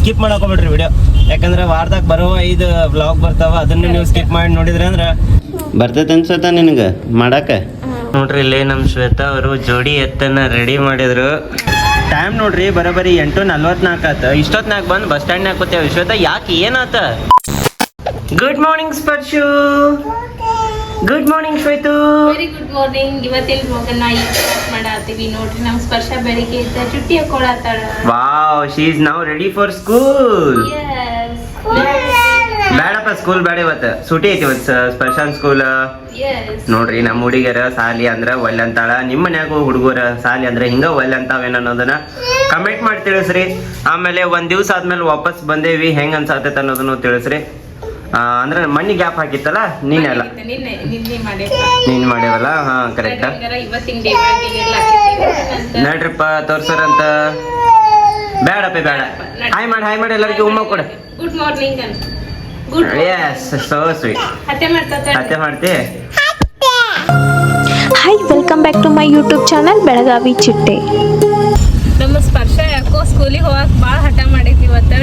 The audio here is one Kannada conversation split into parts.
ಸ್ಕಿಪ್ ಮಾಡಕೊಂಬಿಡ್ರಿ ವಿಡಿಯೋ ಯಾಕಂದ್ರೆ ವಾರದಾಗ ಬರೋ ಐದು ಬ್ಲಾಗ್ ಬರ್ತಾವ ಅದನ್ನ ನೀವು ಸ್ಕಿಪ್ ಮಾಡಿ ನೋಡಿದ್ರೆ ಅಂದ್ರೆ ಬರ್ತೈತೆ ಅನ್ಸತ್ತ ನಿನಗೆ ಮಾಡಾಕ? ನೋಡ್ರಿ ಇಲ್ಲಿ ನಮ್ ಶ್ವೇತಾ ಅವರು ಜೋಡಿ ಎತ್ತನ್ನ ರೆಡಿ ಮಾಡಿದ್ರು. ಟೈಮ್ ನೋಡ್ರಿ ಬರೋಬರಿ ಎಂಟು ನಲ್ವತ್ನಾಲ್ಕು ಆತ. ಇಷ್ಟೊತ್ನಾಗ ಬಂದು ಬಸ್ ಸ್ಟ್ಯಾಂಡ್ನಾಗ ಕೂತೇವೆ ಶ್ವೇತಾ ಯಾಕೆ ಏನಾತ? Good morning Sparshu good morning Shwetu very good morning ಇವತ್ತಿನ ಮಗನ ಈಗ ಸ್ಟಾರ್ಟ್ ಮಾಡತ್ತೀವಿ. ನೋಡ್ರಿ ನಮ್ ಸ್ಪರ್ಶ ಬೆಳಿಗ್ಗೆ ಎದ್ದ ಚುಟ್ಟಿ ಹಾಕೊಳತ್ತಾಳ. Wow she is now ready for school ಬೇಡಪ್ಪ ಸ್ಕೂಲ್ ಬೇಡ ಇವತ್ತು. ಸೂಟಿ ಐತಿ ಇವತ್ತು ಸ್ಪೆಷಲ್ ಸ್ಕೂಲ್ ನೋಡ್ರಿ ನಮ್ಮ ಹುಡುಗಿಯರ ಸಾಲಿ ಅಂದ್ರೆ ಒಲ್ಲೆ ಅಂತಾಳ ನಿಮ್ಮ ಮನ್ಯಾಗ ಹುಡುಗರ ಸಾಲಿ ಅಂದ್ರೆ ಹಿಂಗ ಒಲ್ಲೆ ಅಂತಾವೇನ ಅನ್ನೋದನ್ನ ಕಮೆಂಟ್ ಮಾಡಿ ತಿಳಿಸ್ರಿ. ಆಮೇಲೆ ಒಂದ್ ದಿವ್ಸ ಆದ್ಮೇಲೆ ವಾಪಸ್ ಬಂದೇವಿ. ಹೆಂಗ್ ಅನ್ಸಾತೈತೆ ಅನ್ನೋದನ್ನು ತಿಳಿಸ್ರಿ. ಅಂದ್ರೆ ಮಣ್ಣಿ ಗ್ಯಾಪ್ ಹಾಕಿತ್ತಲ್ಲ? ನೀನೆಲ್ಲ ನಿನ್ನೆ ನಿನ್ನೆ ಮಾಡಿ ನೀನ್ ಮಾಡ್ಯವಲ್ಲ ಹಾ ಕರೆಕ್ಟ್ ನೋಡ್ರಿಪ್ಪ ತೋರ್ಸರಂತ. ಬೇಡಪ್ಪ ಬೇಡ. ಹಾಯ್ ಮಾಡಿ ಹಾಯ್ ಮಾಡಿ ಎಲ್ಲರಿಗೂ ಉಮ್ಮ ಕೊಡ. Good morning yes so sweet ಹತ್ತೆ ಮಾಡ್ತಾ ಅತ್ತೆ ಮಾಡ್ತಿ? Hi welcome back to my YouTube channel Belagavi ಚಿಟ್ಟೆ ನಮ್ಮ ಸ್ಪರ್ಶ ಯಾಕೋ ಸ್ಕೂಲಿಗೆ ಹೋಗಕ್ ಭಾಳ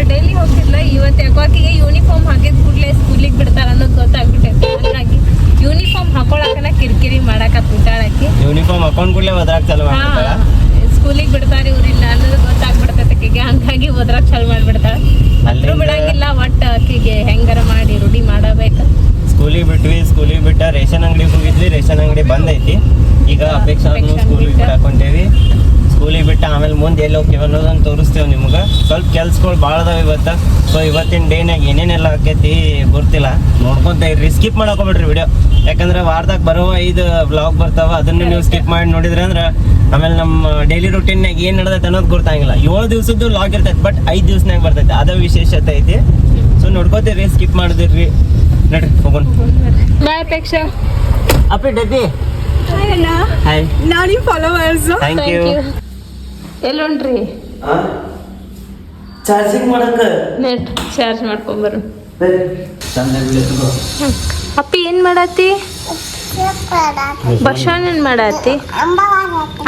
ಡೈಲಿ ಹೋಗ್ತಿದ್ಲ ಇವತ್ತು ಯಾಕೋ ಆಕಿಗೆ ಯೂನಿಫಾರ್ಮ್ ಹಾಕಿದ ಕೂಡಲೇ ಸ್ಕೂಲಿಗೆ ಬಿಡ್ತಾರ ಅನ್ನೋದು ಗೊತ್ತಾಗ್ಬಿಟ್ಟೈತಿ ಹಾಗಾಗಿ ಯೂನಿಫಾರ್ಮ್ ಹಾಕೊಳಕನ ಕಿರಿಕಿರಿ ಮಾಡಕ ಬಿಟ್ಟಾಳಕಿ ಯೂನಿಫಾರ್ಮ್ ಹಾಕೊಂಡ್ ಕೂಡಲೇ ಒದ್ರಾಕ್ ಮಾಡ್ಬಿಡ್ತಾಳ ಸ್ಕೂಲಿಗೆ ಬಿಡ್ತಾರ ಇವ್ರಿಲ್ಲ ಅನ್ನೋದು ಗೊತ್ತಾಗ್ಬಿಡ್ತೈತೆ ಆಕಿಗೆ ಹಂಗಾಗಿ ಓದ್ರಾಕ್ ಚಾಲು ಮಾಡ್ಬಿಡ್ತಾಳ. ಅಲ್ಲಿಂದ- ಬಿಡಂಗಿಲ್ಲ ಒಟ್ಟ ಆಕಿಗೆ ಹೆಂಗಾರ ಮಾಡಿ ರೂಢಿ ಮಾಡಬೇಕು. ಸ್ಕೂಲಿಗೆ ಬಿಟ್ವಿ ಸ್ಕೂಲಿಗೆ ಬಿಟ್ಟ ರೇಷನ್ ಅಂಗಡಿ ಹೋಗಿದ್ವಿ ರೇಷನ್ ಅಂಗಡಿ ಬಂದೈತಿ. ಈಗ ಅಪೇಕ್ಷಾ ಸ್ಕೂಲಿಗೆ ಬಿಟ್ಟ. ಬಿಡಾಕೊಂಡೇವಿ ಸ್ಕೂಲಿಗೆ ಬಿಟ್ಟ ಆಮೇಲೆ ಮುಂದೆ ಎಲ್ಲಿ ಹೋಗ್ತೀವಿ ಅನ್ನೋದನ್ನು ತೋರಿಸ್ತೇವೆ ನಿಮ್ಗೆ. ಸ್ವಲ್ಪ ಕೆಲ್ಸಗಳು ಭಾಳ ಅದಾವೆ ಇವತ್ತು. ಸೊ ಇವತ್ತಿನ ಡೇನಾಗ ಏನೇನೆಲ್ಲ ಆಕೈತಿ ಗೊತ್ತಿಲ್ಲ. ನೋಡ್ಕೊಂತ ಇರ್ರಿ. ಸ್ಕಿಪ್ ಮಾಡಕೊಂಬಿಡ್ರಿ ವಿಡಿಯೋ ಯಾಕಂದ್ರೆ ವಾರದಾಗ ಬರೋ ಐದು ಬ್ಲಾಗ್ ಬರ್ತಾವ. ಅದನ್ನು ನೀವು ಸ್ಕಿಪ್ ಮಾಡಿ ನೋಡಿದ್ರೆ ಅಂದ್ರೆ ಆಮೇಲೆ ನಮ್ಮ ಡೈಲಿ ರುಟೀನ್ನಾಗ ಏನು ನಡೆದೈತೆ ಅನ್ನೋದು ಗೊತ್ತಾಗಿಲ್ಲ. ಏಳು ದಿವಸದ್ದು ಲಾಗ್ ಇರ್ತೈತೆ ಬಟ್ ಐದು ದಿವ್ಸನಾಗ ಬರ್ತೈತೆ. ಅದ ವಿಶೇಷತೆ ಐತಿ. ಸೊ ನೋಡ್ಕೋತೀರಿ. ಸ್ಕಿಪ್ ಮಾಡಿದಿರ್ರಿ. ನಡ್ರಿ ಹೋಗೋಣ. ಬಾಯ್ ಅಪೇಕ್ಷಾ. ಅಪ್ಪಿ ಡಬ್ಬಿ. ಹಾಯ್ ನಾನು ಫಾಲೋವರ್ಸ್ ಥ್ಯಾಂಕ್ ಯು ಎಲ್ಲೊಂಡ್ರಿ ಚಾರ್ಜಿಂಗ್ ಮಾಡಕ ನೆಟ್ ಚಾರ್ಜ್ ಮಾಡ್ಕೊಂಬರು. ಅಪ್ಪಿ ಏನ್ ಮಾಡತ್ತಿ ಬಸವಣ್ಣ ಮಾಡತ್ತಿ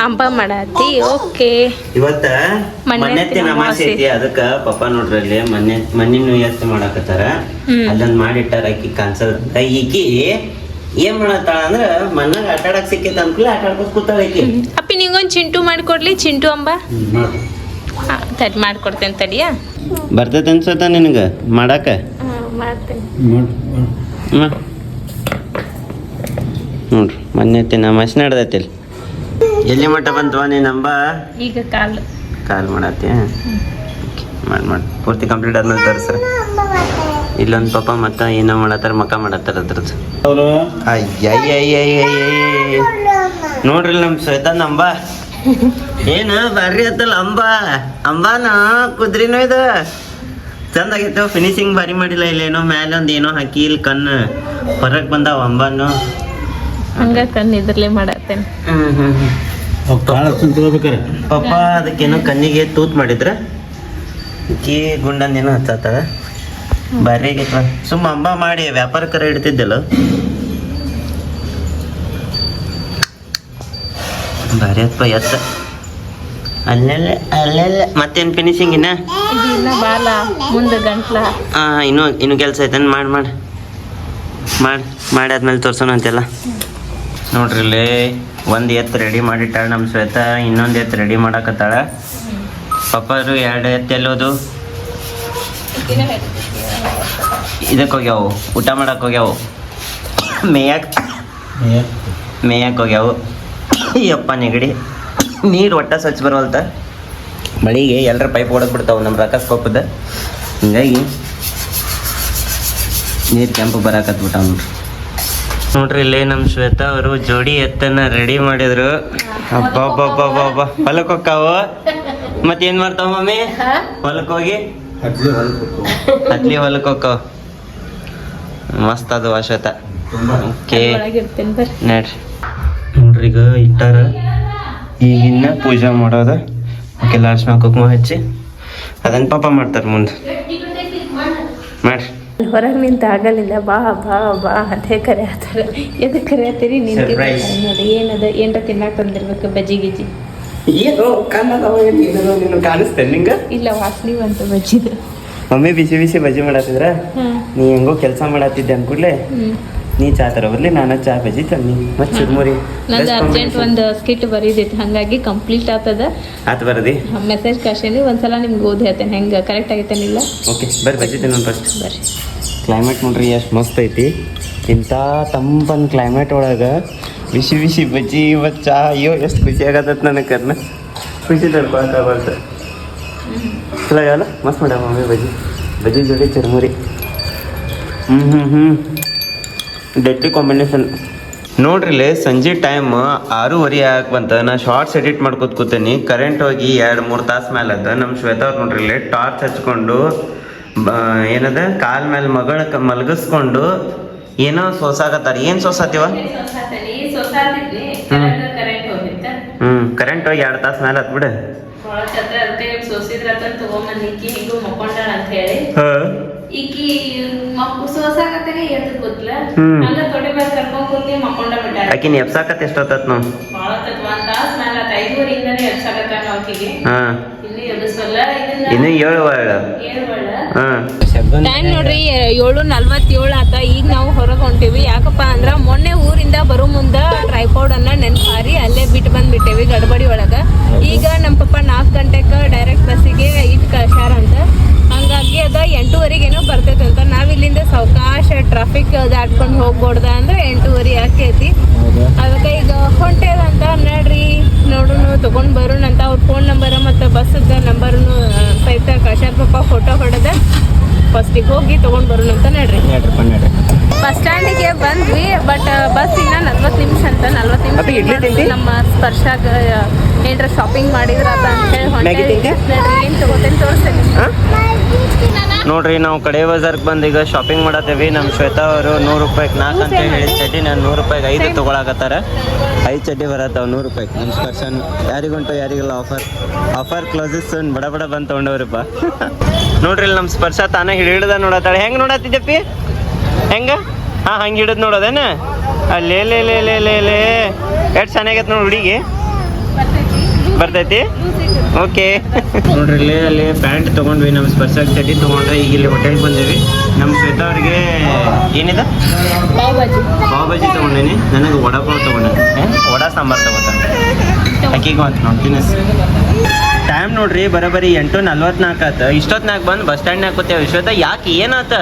ಅಂಬ ಮಾಡತ್ತಿ ಓಕೆ. ಇವತ್ತ ಮೊನ್ನೆ ಮನ್ನೆತ್ತಿನ ಅಮಾಸೆ ಐತಿ ಅದಕ್ಕ ಪಪ್ಪ ನೋಡ್ರಿ ಅಲ್ಲಿ ಮನ್ನೆ ಮಣ್ಣಿನ ಎತ್ತಿ ಮಾಡಕತ್ತಾರ. ಅದನ್ನ ಮಾಡಿಟ್ಟಾರ ಅಕ್ಕಿ ಕಾನ್ಸಲ್ ಈಕಿ ಏನ್ ಮಾಡತ್ತಾಳ ಅಂದ್ರ ಮನ್ನಾಗ ಆಟ ಆಡಕ್ ಸಿಕ್ಕೈತ ಅನ್ಕೂಲ ಆಟ ಆಡ್ಕೊತ ಕೂತಾಳ ಈಕಿ. ಅಪ್ಪಿ ನಿಂಗೊಂದ್ ಚಿಂಟು ಮಾಡ್ಕೊಡ್ಲಿ ಚಿಂಟು ಅಂಬ. ತಡಿ ಮಾಡ್ಕೊಡ್ತೇನೆ ತಡಿಯ ಬರ್ತೈತೆ ಅನ್ಸತ್ತ ನಿನಗ ಮಾಡಾಕ? ನೋಡ್ರಿ ಮೊನ್ನೆ ತಿನ್ನ ಅಮಾಸೆ ನಡ್ದೈತಿ ಇಲ್ಲಿ. ಎಲ್ಲಿ ಮಟ್ಟ ಬಂತವ ನೀ ನಂಬ? ಈಗ ಕಾಲ್. ಕಾಲ್ ಮಾಡತ್ತಿ ಮಾಡಿ ಮಾಡಿ. ಪೂರ್ತಿ ಕಂಪ್ಲೀಟ್ ಆದ್ಮೇಲೆ ತೋರಿಸ್ರ. ಇಲ್ಲೊಂದು ಪಾಪ ಮತ್ತ ಏನೋ ಮಾಡತ್ತಾರ ಮಕ್ಕ ಮಾಡತ್ತಾರ ಅದ್ರದ್ದು ಅಯ್ಯಯ್ಯಯ್ಯಯ್ಯಯ್ಯಯ್ಯ ನೋಡ್ರಿ ನಮ್ಮ ಶ್ವೇತನ್ ಅಂಬ ಏನ ಬರ್ರಿ ಅತ್ತಲ್ಲ ಅಂಬ ಅಂಬಾನ ಕುದ್ರಿನೋ ಇದು ಚಂದ ಆಗೈತೆ ಫಿನಿಶಿಂಗ್ ಬಾರಿ ಮಾಡಿಲ್ಲ ಇಲ್ಲೇನೋ ಮ್ಯಾಲೆ ಒಂದ್ ಏನೋ ಹಾಕಿ ಇಲ್ಲಿ ಕಣ್ಣು ಹೊರಗೆ ಬಂದಾವ ಅಂಬಾನು ಹಂಗ ಕಣ್ಣು ಇದ್ರಲ್ಲೇ ಮಾಡತ್ತೇನೆ ಪಾಪ ಅದಕ್ಕೇನೋ ಕಣ್ಣಿಗೆ ತೂತ್ ಮಾಡಿದ್ರ ಕೀ ಗುಂಡಂದೇನೋ ಹತ್ತಾಳ ಬರ್ರಿ ಆಗೈತ್ವ ಸುಮ್ಮ ಅಂಬ ಮಾಡಿ ವ್ಯಾಪಾರಕ್ಕರ ಇಡ್ತಿದ್ದಲ್ಲ ಬರೀ ಅಪ್ಪ ಎತ್ತ. ಅಲ್ಲೆಲ್ಲ ಅಲ್ಲೆಲ್ಲ. ಮತ್ತೇನು ಫಿನಿಶಿಂಗ್ ಇನ್ನ? ಇದು ಇನ್ನ ಬಾಲ ಮುಂದೆ ಗಂಟ್ಲ. ಆ, ಇನ್ನೂ ಇನ್ನೂ ಕೆಲಸ ಐತೆ ಮಾಡಿ ಮಾಡಿ. ಮಾಡಿ ಮಾಡಿ ಆದ್ಮೇಲೆ ತೋರ್ಸೋಣ ಅಂತೆಲ್ಲ. ನೋಡ್ರಿ ಇಲ್ಲಿ ಒಂದು ಎತ್ತು ರೆಡಿ ಮಾಡಿಟ್ಟಾಳ ನಮ್ಮ ಶ್ವೇತ ಇನ್ನೊಂದು ಎತ್ತು ರೆಡಿ ಮಾಡಾಕತ್ತಾಳ. ಪಪ್ಪರು ಎರಡು ಎತ್ತು ಎಲ್ಲೋದು? ಇದಕ್ಕೆ ಹೋಗ್ಯಾವು ಊಟ ಮಾಡಕ್ಕೆ ಹೋಗ್ಯಾವು. ಮೇಯಕ್ ಮೇಯಕ್ ಹೋಗ್ಯಾವು. ಯಪ್ಪ ನೆಗಡಿ ನೀರು ಒಟ್ಟ ಸ್ವಚ್ಛ ಬರವಲ್ತ. ಮಳಿಗೆ ಎಲ್ಲರ ಪೈಪ್ ಹೊಡೆದ್ ಬಿಡ್ತಾವೆ ನಮ್ಮ ರಕ ಕೋಪದ. ಹಿಂಗಾಗಿ ನೀರು ಕೆಂಪು ಬರಾಕತ್ಬಿಟ್ಟ ನೋಡ್ರಿ. ನೋಡ್ರಿ ಇಲ್ಲೇ ನಮ್ಮ ಶ್ವೇತಾ ಅವರು ಜೋಡಿ ಎತ್ತನ್ನ ರೆಡಿ ಮಾಡಿದ್ರು. ಅಬ್ಬಬ್ಬಬ್ಬಬ್ಬ ಹೊಲಕ್ಕೆ ಹೋಗ್ತಾವ ಮತ್ತೇನ್ ಮಾಡ್ತಾವ ಮಮ್ಮಿ ಹೊಲಕ್ಕೆ ಹೋಗಿ? ಹತ್ಲಿ ಹೊಲಕ್ಕೆ ಹೋಗ್ತಾವ ಮಸ್ತ್ ಅದು ಅಶ್ವತ ಓಕೆ ನಡ್ರಿ. ನೋಡ್ರಿ ಈಗ ಇಟ್ಟಾರ. ಈಗಿನ್ನ ಪೂಜೆ ಮಾಡೋದ. ಓಕೆ ಲಾಸ್ಟ್ ಕುಂಕುಮ ಹಚ್ಚಿ. ಅದನ್ನ ಪಾಪ ಮಾಡ್ತಾರೆ ಮುಂದೆ. ಮಾಡ್ರಿ. ಹೊರಗೆ ನಿಂತ ಆಗಲಿಲ್ಲ. ಬಾ ಬಾ ಬಾ ಅದೇ ಕರೆ ಆತರ. ಎದಕ್ಕೆ ಕರೆ ಆತೀರಿ? ನಿಂತಿ Surprise. ನೋಡಿ ಏನದ? ಏನ್ರ ತಿನ್ನಾಕ ತಂದಿರ್ಬೇಕು ಬಜ್ಜಿ ಗಿಜ್ಜಿ. ಏನೋ ಕಾಣಿಸ್ತೇನೆ ನಿಂಗೆ? ಇಲ್ಲ ವಾಸನಿ ಅಂತ ಬಜ್ಜಿದ. ಮಮ್ಮಿ ಬಿಸಿ ಬಿಸಿ ಬಜ್ಜಿ ಮಾಡತ್ತಿದ್ರ? ನೀ ಹೆಂಗೋ ಕೆಲಸ ಮಾಡತ್ತಿದ್ದೆ ಅನ್ಕೂಡ್ಲೆ ಹ್ಮ್. ನೀ ಚಾ ತರ ಬರ್ಲಿ ನಾನು ಚಾ ಬಜ್ಜಿ ತನ್ನಿ. ಮತ್ ಚುರ್ಮುರಿ ನಂದು ಅರ್ಜೆಂಟ್ ಒಂದು ಸ್ಕಿಟ್ ಬರೀದೈತಿ ಹಂಗಾಗಿ ಕಂಪ್ಲೀಟ್ ಆತದ. ಆತ ಬರದಿ. ಮೆಸೇಜ್ ಕಳ್ಸೇನಿ. ಒಂದ್ಸಲ ನಿಮ್ಗೆ ಓದಿ ಹೇಳ್ತೇನೆ. ಹೆಂಗೆ ಕರೆಕ್ಟ್ ಆಗೈತೇನಿಲ್ಲ ಓಕೆ ಬರ್ರಿ ಬಜ್ಜಿ ತಿನ್ನೋಣ ಫಸ್ಟ್ ಬರ್ರಿ. ಕ್ಲೈಮೇಟ್ ನೋಡ್ರಿ ಎಷ್ಟು ಮಸ್ತ್ ಐತಿ. ಇಂಥ ತಂಪನ್ ಕ್ಲೈಮೇಟ್ ಒಳಗೆ ಬಿಸಿ ಬಿಸಿ ಬಜ್ಜಿ ಇವತ್ತು ಚಾ ಅಯ್ಯೋ ಎಷ್ಟು ಖುಷಿ ಆಗತ್ತ ನನಗೆ ಕರ್ನ. ಖುಷಿ ತಡ್ಕೊಳಕ್ಕಾಗಲ್ದು ಚಲೋ ಆಗಲ್ಲ ಮಸ್ತ್ ಮಾಡ್ಯಾವ ಮಮ್ಮಿ ಬಜ್ಜಿ. ಬಜ್ಜಿ ಜೋಡಿ ಚರ್ಮುರಿ. ಹ್ಞೂ ಹ್ಞೂ ಹ್ಞೂ ಡೆಡ್ಲಿ ಕಾಂಬಿನೇಷನ್ ನೋಡ್ರಿಲೆ ಸಂಜೆ ಟೈಮ್ ಆರೂವರೆ ಆಗಕ್ಕೆ ಬಂತ. ನಾ ಶಾರ್ಟ್ಸ್ ಎಡಿಟ್ ಮಾಡ್ಕೊತ ಕೂತೀನಿ. ಕರೆಂಟ್ ಹೋಗಿ ಎರಡು ಮೂರು ತಾಸು ಮೇಲೆ ಅದ ನಮ್ಮ ಶ್ವೇತಾ ಅವ್ರು ನೋಡ್ರಿಲೆ ಟಾರ್ಚ್ ಹಚ್ಕೊಂಡು ಬ ಏನದ? ಕಾಲ್ ಮೇಲೆ ಮಗಳ ಮಲಗಿಸ್ಕೊಂಡು ಏನೋ ಸೋಸಾಕತ್ತಾರ ಏನು ಸೋಸಾತಿವ? ಕರೆಂಟ್ ಹೋಗಿತ್ತ. ಹ್ಞೂ ಕರೆಂಟ್ ಹೋಗಿ ಎರಡು ತಾಸು ಮೇಲೆ ಹತ್ ಸೋಸಿದ್ರ ತಗೊಂಬಂದಿಕ್ಕಿ ಹಿಂಗೂ ಮಕ್ಕೊಂಡಾಳ ಅಂತ ಹೇಳಿ ಹಾಂ. ಈಕಿ ಮಕ್ಕು ಸೋಸಾಕತ್ತಾಗ ಎದ್ದು ಕೂತ್ಲ. ಹಂಗ ತೊಡೆ ಮೇಲೆ ಕರ್ಕೊಂಡ್ ಕೂತಿ ಮಕ್ಕೊಂಡ ಬಿಟ್ಟಾಳ. ಆಕಿನ ಎಪ್ಸಾಕತ್ ಎಷ್ಟೊತ್ತ ನಾವು ಭಾಳ ತತ್ ಒಂದ್ ತಾಸ್ ಮ್ಯಾಲ ಆತ್. ಐದುವರೆಯಿಂದನೇ ಎಬ್ಸಾಕತ್ತಾನ ಆಕಿಗೆ ಹಾಂ. ಇನ್ನು ಏಳು ವರ್ಡ್ ಟೈಮ್ ನೋಡ್ರಿ ಏಳು ನಲ್ವತ್ತೇಳು ಆತ ಈಗ ನಾವು ಹೊರಗೆ ಹೊಂಟೇವಿ. ಯಾಕಪ್ಪ ಅಂದ್ರ ಮೊನ್ನೆ ಊರಿಂದ ಬರೋ ಮುಂದ ಟ್ರೈಪೌಡ್ ಅನ್ನ ನೆನ್ಪಾರಿ ಅಲ್ಲೇ ಬಿಟ್ಟು ಬಂದ್ಬಿಟ್ಟೇವಿ ಗಡಬಡಿ ಒಳಗ. ಈಗ ನಮ್ಮ ಪಪ್ಪ ನಾಲ್ಕು ಗಂಟೆಗೆ ಡೈರೆಕ್ಟ್ ಬಸ್ಸಿಗೆ ಇಟ್ ಕಳ್ಸ್ಯಾರ ಅಂತ. ಹಂಗಾಗಿ ಅದ ಎಂಟೂವರೆಗೇನೋ ಬರ್ತೈತೆ ಅಂತ. ನಾವ್ ಇಲ್ಲಿಂದ ಸಾವಕಾಶ ಟ್ರಾಫಿಕ್ ದಾಟ್ಕೊಂಡು ಹೋಗ್ಬೋಡ್ದ ಅಂದ್ರೆ ಎಂಟೂವರೆ ಆಕೈತಿ ಅದಕ್ಕೆ ಈಗ ಹೊಂಟೇದಂತ ನಡ್ರಿ ನೋಡುನು ತಗೊಂಡ್ ಬರೋಣ ಅಂತ ಅವ್ರ ಫೋನ್ ನಂಬರ್ ಮತ್ತು ಬಸ್ಸದ ನಂಬರ್ನು ಸಹಿತ ಕಳ್ಸ್ಯಾರ ಪಪ್ಪ ಫೋಟೋ ಹೊಡೆದ ಫಸ್ಟಿಗೆ ಹೋಗಿ ತಗೊಂಡ್ ಬರೋಣ ಅಂತ ನಡ್ರಿ. ಬಸ್ ಸ್ಟ್ಯಾಂಡಿಗೆ ಬಂದ್ವಿ ಬಟ್ ಬಸ್ ಇನ್ನ ನಲ್ವತ್ತು ನಿಮಿಷ ಅಂತ ನಲ್ವತ್ತು ನಿಮಿಷ ನಮ್ಮ ಸ್ಪರ್ಶಾಗ ಏನ್ರ ಶಾಪಿಂಗ್ ಮಾಡಿದ್ರ ಅಂತ ಹೇಳಿ ಹೊಂಟೆ? ನಡ್ರಿ ಏನ್ ತಗೋತೇನೆ ತೋರಿಸ್ತೇನೆ ನೋಡ್ರಿ, ನಾವು ಕಡೆ ಬಜಾರ್ಗೆ ಬಂದು ಈಗ ಶಾಪಿಂಗ್ ಮಾಡತ್ತೇವಿ. ನಮ್ಮ ಶ್ವೇತಾ ಅವರು ನೂರು ರೂಪಾಯಿಗೆ ನಾಲ್ಕು ಅಂತ ಹೇಳಿ ಚಡ್ಡಿ ನಾನು ನೂರು ರೂಪಾಯಿಗೆ ಐದು ತೊಗೊಳಕತ್ತಾರ. ಐದು ಚಡ್ಡಿ ಬರತ್ತವ ನೂರು ರೂಪಾಯಿಗೆ. ನಮ್ಮ ಸ್ಪರ್ಶನ್, ಯಾರಿಗುಂಟು ಯಾರಿಗೆಲ್ಲ ಆಫರ್ ಆಫರ್ ಕ್ಲೋಸಸ್ ಬಡ ಬಡ ಬಂದು ತೊಗೊಂಡವ್ರಪ್ಪ. ನೋಡ್ರಿ ನಮ್ಮ ಸ್ಪರ್ಶ ತಾನೇ ಹಿಡಿದ ನೋಡತ್ತಾಳೆ. ಹೆಂಗೆ ನೋಡತ್ತಿದ್ದಪ್ಪಿ ಹೆಂಗ? ಹಾಂ, ಹಂಗೆ ಹಿಡಿದು ನೋಡೋದೇನ? ಅಲ್ಲೇ, ಲೇ ಲೇ ಲೇ ಲೇ ಲೇ. ಎಷ್ಟು ಚೆನ್ನಾಗೈತೆ ನೋಡಿ ಹುಡುಗಿ. ಬರ್ತೈತಿ? ಓಕೆ. ನೋಡ್ರಿ ಇಲ್ಲಿ ಅಲ್ಲಿ ಪ್ಯಾಂಟ್ ತಗೊಂಡ್ವಿ ನಮ್ಮ ಸ್ಪರ್ಶಕ್ಕೆ ಚಟಿ ತೊಗೊಂಡ್ರೆ ಈಗ ಇಲ್ಲಿ ಹೋಟೆಲ್ಗೆ ಬಂದೀವಿ. ನಮ್ಮ ಶ್ವೇತಾ ಅವ್ರಿಗೆ ಏನಿದೆ? ಪಾವ್ ಬಾಜಿ ತೊಗೊಂಡೇನಿ. ನನಗೆ ವಡಾಪಾವ್ ತೊಗೊಂಡೆ ವಡಾ ಸಾಂಬಾರು ತೊಗೋತಾನೆ. ಅಕ್ಕಿಗೆ ಅಂತ ನೋಡ್ತೀನಿ ಟೈಮ್ ನೋಡ್ರಿ ಬರೋಬ್ಬರಿ ಎಂಟು ನಲ್ವತ್ನಾಲ್ಕು ಆತ ಇಷ್ಟೊತ್ನಾಗ ಬಂದು ಬಸ್ ಸ್ಟ್ಯಾಂಡ್ನಾಗ ಕೂತೇವೆ ಶ್ವೇತಾ ಯಾಕೆ ಏನಾತ?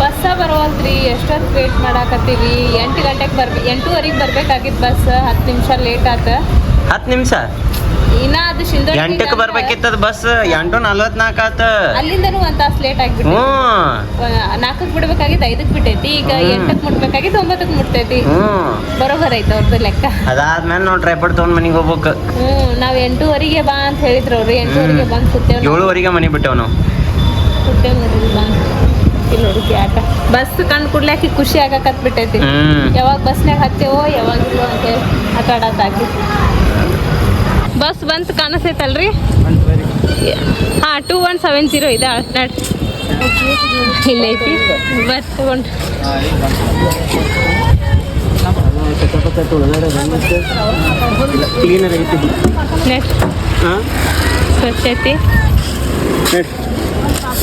ಬಸ್ಸ ಬರುವಂತ್ರಿ ಎಷ್ಟೊತ್ತು ವೇಟ್ ಮಾಡಾಕತ್ತೀವಿ ಎಂಟು ಗಂಟೆಗೆ ಬರ್ಬೇಕು ಎಂಟೂವರೆಗೆ ಬರ್ಬೇಕಾಗಿತ್ತು ಬಸ್ ಹತ್ತು ನಿಮಿಷ ಲೇಟ್ ಆತ. ಹತ್ತು ನಿಮಿಷ? ಇನ್ನ ಅದು ಶಿಂದ ಎಂಟಕ್ಕೆ ಬರ್ಬೇಕಿತ್ತದ ಬಸ್ ಎಂಟು ನಲ್ವತ್ನಾಲ್ಕು ಆತ. ಅಲ್ಲಿಂದನೂ ಒಂದ್ ತಾಸ್ ಲೇಟ್ ಆಗ್ಬಿಟ್ಟು. ಹ್ಞೂ ನಾಲ್ಕಕ್ಕೆ ಬಿಡ್ಬೇಕಾಗಿತ್ತು ಐದಕ್ಕೆ ಬಿಟ್ಟೈತಿ. ಈಗ ಹ್ಮ್. ಎಂಟಕ್ಕೆ ಮುಟ್ಬೇಕಾಗಿತ್ತು ಒಂಬತ್ತಕ್ಕೆ ಮುಟ್ತೈತಿ. ಹ್ಞೂ ಬರೋಬರ್ ಐತೆ ಅವ್ರದ್ದು ಲೆಕ್ಕ. ಅದಾದ್ಮೇಲೆ ನೋಡ್ರಿ ಟ್ರೈಪಡ್ ತೊಗೊಂಡ್ ಮನೆಗೆ ಹೋಗ್ಬೇಕು. ಹ್ಞೂ ನಾವ್ ಎಂಟೂವರೆಗೆ ಬಾ ಅಂತ ಹೇಳಿದ್ರು ಅವ್ರು. ಎಂಟೂವರೆಗೆ ಬಂದು ಕೂತೇವ್. ಏಳುವರೆಗೆ ಮನೆ ಬಿಟ್ಟೆವು ನಾವು. ಕೂತೇವ್ ನೋಡ್ರಿ ಬಾ. ಇಲ್ಲಿ ಹುಡುಗಿ ಆಟ ಬಸ್ ಕಂಡು ಕೂಡ್ಲಾಕಿ ಖುಷಿ ಆಗಾಕತ್ ಬಿಟ್ಟೈತಿ. ಯಾವಾಗ ಬಸ್ನಾಗ ಹತ್ತೇವೋ ಯಾವಾಗ ಇಲ್ಲೋ ಅಂತ ಆಟ ಆಡತ್ತಾಕಿ ಬಸ್ ಬಂತು ಕಾಣಿಸ್ತೈತಲ್ರಿ ಹಾ ಟೂ ಒನ್ ಸೆವೆನ್ ಜೀರೋ ಇದೆ ನಟ್ ಇಲ್ಲ ಐತಿ. ಬಸ್ ತಗೊಂಡು. ನೆಕ್ಸ್ಟ್ ಸ್ವಚ್ಛತೆ.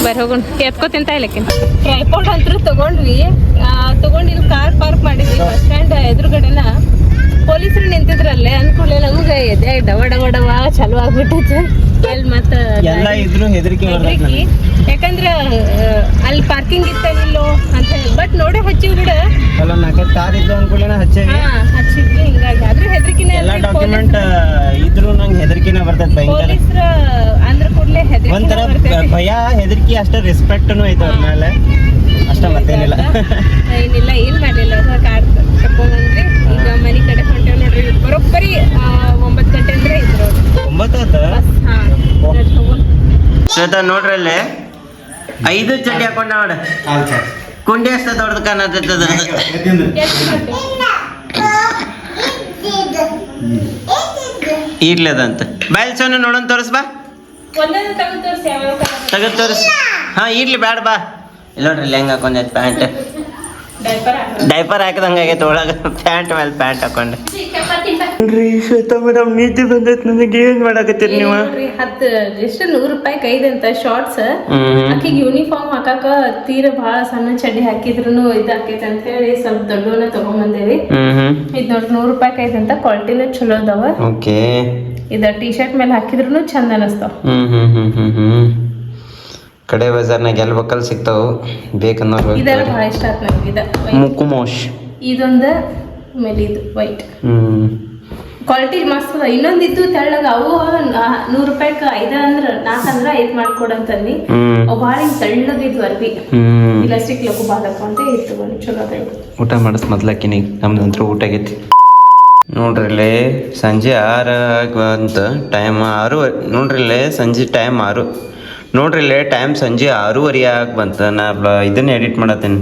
ಬರ್ರಿ ಹೋಗೋಣ ಎತ್ಕೋತಿಂತ ಇಲ್ಲಕ್ಕೆ ಟ್ರೈಪೋರ್ಟ್ ಅಂತ ತಗೊಂಡ್ವಿ. ತಗೊಂಡಿಲ್ಲಿ ಕಾರ್ ಪಾರ್ಕ್ ಮಾಡಿದ್ವಿ ಬಸ್ ಸ್ಟ್ಯಾಂಡ್ ಎದುರುಗಡೆನ. ಪೊಲೀಸರು ನಿಂತಿದ್ರಲ್ಲೇ ಅನ್ಕೂಲ ನಮಗ ಎದೆ ಡವ ಡವ ಡವ ಚಲೋ ಆಗ್ಬಿಟ್ಟಿತ್ತು. ಅಲ್ಲಿ ಮತ್ತೆ ಎಲ್ಲ ಇದ್ರು ಹೆದರಿಕೆ. ಯಾಕಂದ್ರ ಅಲ್ಲಿ ಪಾರ್ಕಿಂಗ್ ಇತ್ತನಿಲ್ಲೋ ಅಂತ ಹೇಳಿ. ಬಟ್ ನೋಡಿ ಹಚ್ಚಿವ್ ಬಿಡ. ಅಲ್ಲ ಕಾರ್ ಇದ್ದು ಅನ್ಕೊಳ್ಳೇನ ಹಚ್ಚೇವಿ ಹಚ್ಚಿದ್ವಿ ಹಿಂಗಾಗಿ. ಆದ್ರೆ ಹೆದರಿಕಿನ ಎಲ್ಲ ಡಾಕ್ಯುಮೆಂಟ್ ಇದ್ರು ನಂಗೆ ಹೆದರಿಕಿನ ಬರ್ತೈತೆ ಭಯಂಕರ. ಪೊಲೀಸ್ರ ಅಂದ್ರ ಕೂಡಲೇ ಹೆದರಿಕೆ ಒಂಥರ ಭಯ ಹೆದರಿಕೆ ಅಷ್ಟೇ ರೆಸ್ಪೆಕ್ಟ್ನು ಐತೆ ಅವ್ರ ಮೇಲೆ ಅಷ್ಟ ಮತ್ತೇನಿಲ್ಲ. ಏನಿಲ್ಲ ಏನ್ ಮಾಡ್ಲಿಲ್ಲ ಕಾರ್ ತಕೊಂಡ್ಬಂದ್ರಿ ಈಗ ಮನಿ ಕಡೆ ಹೊಂಟೇವ್ ನೋಡ್ರಿ ಬರೋಬ್ಬರಿ ಆ, ಒಂಬತ್ ಗಂಟೆ ಅಂದ್ರೆ ಇದ್ರು ಅವ್ರು. ಒಂಬತ್ತು ಆತ ಬಸ್ ಹಾ ನಡ್ಸ್ ಹೋಗೋಣ. ಶ್ವೇತಾ ನೋಡ್ರಿ ಅಲ್ಲಿ. ಐದು ಚಡ್ಡಿ ಹಾಕೊಂಡ ನೋಡ. ಕುಂಡಿ ಅಷ್ಟ ದೊಡ್ಡದು ಕಾಣತ್ತದ? ಇರ್ಲದಂತ ಬಯಲ್ ಸೋನು ನೋಡೋಣ ತೋರಿಸ್ ಬಾ. ತೆಗೆದು ತೋರಿಸ್ ಹಾ ಇರ್ಲಿ ಬ್ಯಾಡ ಬಾ. ಇಲ್ಲ ನೋಡ್ರಿ ಅಲ್ಲಿ ಹೆಂಗೆ ಹಾಕೊಂಡೈತೆ ಪ್ಯಾಂಟ್. ಡೈಪರ್ ಹಾಕಿದಂಗ ಆಗೈತೆ ಒಳಗ ಪ್ಯಾಂಟ್ ಮೇಲೆ ಪ್ಯಾಂಟ್ ಹಾಕೊಂಡೆ. ನೋಡ್ರಿ ಶ್ವೇತಾ ಮೇಡಮ್ ನೀತಿ ಬಂದೈತೆ ನನಗೆ ಏನ್ ಮಾಡಾಕತ್ತೀರಿ ನೀವು? ಹತ್ತು ಎಷ್ಟು ನೂರು ರೂಪಾಯಿ ಕೈದಂತ ಶಾರ್ಟ್ಸ್ ಆಕಿಗೆ ಯೂನಿಫಾರ್ಮ್ ಹಾಕಾಕ ತೀರ ಬಹಳ ಸಣ್ಣ ಚಡ್ಡಿ ಹಾಕಿದ್ರು ಇದು ಆಕೈತೆ ಅಂತ ಹೇಳಿ ಸ್ವಲ್ಪ ದೊಡ್ಡವನ್ನ ಹ್ಮ್. ಇದು ನೋಡ್ರಿ ನೂರು ರೂಪಾಯಿ ಕೈದಂತ ಕ್ವಾಲಿಟಿನ ಚಲೋ ಅದಾವ. ಓಕೆ. ಇದ ಟೀ ಶರ್ಟ್ ಮೇಲೆ ಹಾಕಿದ್ರು ಚಂದ ಅನಸ್ತಾವ. ಹ್ಮ್ ಹ್ಮ್ ಹ್ಮ್ ಹ್ಮ್ ಹ್ಮ್. ಕಡೆ ಬಜಾರ್ನಾಗ ಎಲ್ಲಿ ಬೇಕಲ್ಲಿ ಸಿಗ್ತಾವು ಬೇಕನ್ನೋರು ಇದೆಲ್ಲ ಬಹಳ ಇಷ್ಟ ಆಯ್ತು ಇದ ಮುಕುಮೋಶ್ ಇದೊಂದ ಆಮೇಲೆ ಇದು ವೈಟ್ ಕ್ವಾಲಿಟಿ ಮಸ್ತ್ ಅದ. ಇನ್ನೊಂದಿತ್ತು ತೆಳ್ಳಗ ಅವು ನೂರು ರೂಪಾಯಿಗೆ ಐದ ಅಂದ್ರ ನಾಲ್ಕು ಅಂದ್ರ ಐದು ಮಾಡ್ಕೊಡಂತಂದು ಅವು ಭಾಳ ಹಿಂಗೆ ತೆಳ್ಳಗಿದ್ವು ಅರ್ಬಿ. ಇಲಾಸ್ಟಿಕ್ ಲಗು ಬಾದಪ್ಪ ಅಂತ ಇತ್ತು ಚಲೋ ಅದ ಊಟ ಮಾಡಿಸ್ ಮೊದ್ಲಕ್ಕಿನಿಗೆ ನಮ್ದಂತ್ರ ಊಟ ಆಗೈತಿ. ನೋಡ್ರಿಲ್ಲೇ ಸಂಜೆ ಆರು ಅಂತ ಟೈಮ್ ಆರು ನೋಡ್ರಿ ಇಲ್ಲಿ ಸಂಜೆ ಟೈಮ್ ಆರು. ನೋಡ್ರಿ ಇಲ್ಲೇ ಟೈಮ್ ಸಂಜೆ ಆರೂವರೆ ಆಗಿ ಬಂತು ನಾ ಇದನ್ನ ಎಡಿಟ್ ಮಾಡತ್ತೀನಿ.